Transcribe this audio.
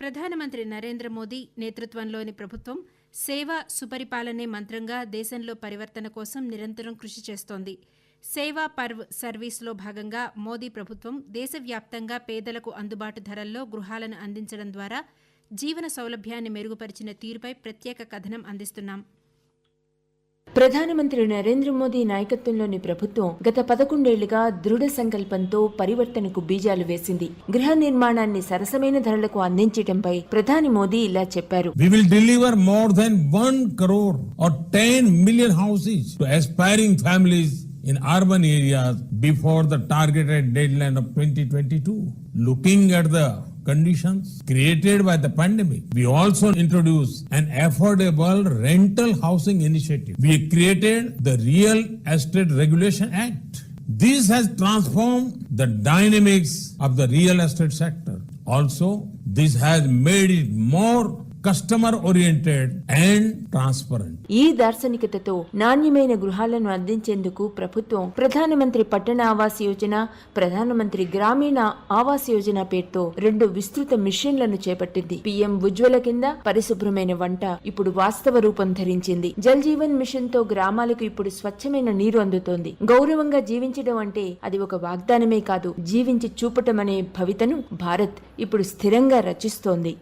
ప్రధానమంత్రి నరేంద్ర మోదీ నేతృత్వంలోని ప్రభుత్వం సేవ సుపరిపాలనే మంత్రంగా దేశంలో పరివర్తన కోసం నిరంతరం కృషి చేస్తోంది. సేవా పర్వ్ సర్వీస్లో భాగంగా మోదీ ప్రభుత్వం దేశవ్యాప్తంగా పేదలకు అందుబాటు ధరల్లో గృహాలను అందించడం ద్వారా జీవన సౌలభ్యాన్ని మెరుగుపరిచిన తీరుపై ప్రత్యేక కథనం అందిస్తున్నాం. ప్రధానమంత్రి నరేంద్ర మోదీ నాయకత్వంలోని ప్రభుత్వం గత పదకొండేళ్ళుగా దృఢ సంకల్పంతో పరివర్తనకు బీజాలు వేసింది. గృహ నిర్మాణాన్ని సరసమైన ధరలకు అందించటంపై ప్రధాని మోదీ ఇలా చెప్పారు. In urban areas before the targeted deadline of 2022 looking at the conditions created by the pandemic, we also introduced an affordable rental housing initiative. We created the Real Estate Regulation Act. This has transformed the dynamics of the real estate sector. Also, this has made it more customer oriented and transparent ఈ దార్శనికతతో నాణ్యమైన గృహాలను అందించేందుకు ప్రభుత్వం ప్రధానమంత్రి పట్టణ ఆవాస్ యోజన ప్రధానమంత్రి గ్రామీణ ఆవాస్ యోజన పేరుతో రెండు విస్తృత మిషన్లను చేపట్టింది. పీఎం ఉజ్వల కింద పరిశుభ్రమైన వంట ఇప్పుడు వాస్తవ రూపం ధరించింది. జల్ జీవన్ మిషన్తో గ్రామాలకు ఇప్పుడు స్వచ్ఛమైన నీరు అందుతోంది. గౌరవంగా జీవించడం అంటే అది ఒక వాగ్దానమే కాదు. జీవించి చూపటం అనే భవితను భారత్ ఇప్పుడు స్థిరంగా రచిస్తోంది.